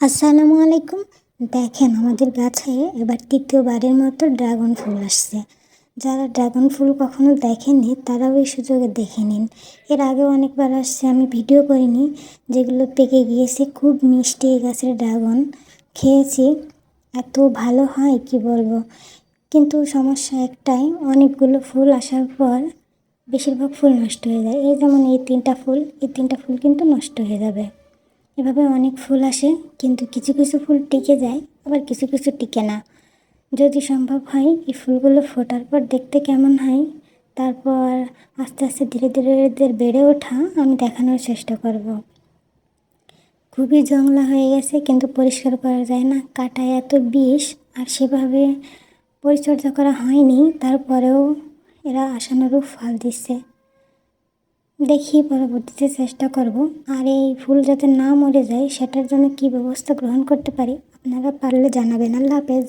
আসসালামু আলাইকুম। দেখেন আমাদের গাছে এবার তৃতীয়বারের মতো ড্রাগন ফুল আসছে। যারা ড্রাগন ফুল কখনো দেখেননি, তারাও এই সুযোগে দেখে নিন। এর আগে অনেকবার আসছে, আমি ভিডিও করিনি, যেগুলো পেকে গিয়েছে, খুব মিষ্টি এই গাছের ড্রাগন। খেয়েছি, এত ভালো হয়, কি বলব? কিন্তু সমস্যা একটাই, অনেকগুলো ফুল আসার পর বেশিরভাগ ফুল নষ্ট হয়ে যায়। এই যেমন এই তিনটা ফুল, এই তিনটা ফুল কিন্তু নষ্ট হয়ে যাবে। এভাবে অনেক ফুল আসে, কিন্তু কিছু কিছু ফুল টিকে যায়, আবার কিছু কিছু টিকে না। যদি সম্ভব হয়, এই ফুলগুলো ফোটার পর দেখতে কেমন হয়, তারপর আস্তে আস্তে ধীরে ধীরে এদের বেড়ে ওঠা আমি দেখানোর চেষ্টা করব। খুবই জংলা হয়ে গেছে, কিন্তু পরিষ্কার করা যায় না। কাটায় এত বিষ, আর সেভাবে পরিচর্যা করা হয়নি, তারপরেও এরা আশানুরূপ ফল দিচ্ছে। দেখি পরবর্তীতে চেষ্টা করব। আর এই ফুল যাতে না মরে যায়, সেটার জন্য কি ব্যবস্থা গ্রহণ করতে পারি, আপনারা পারলে জানাবেন। আল্লাহ হাফেজ।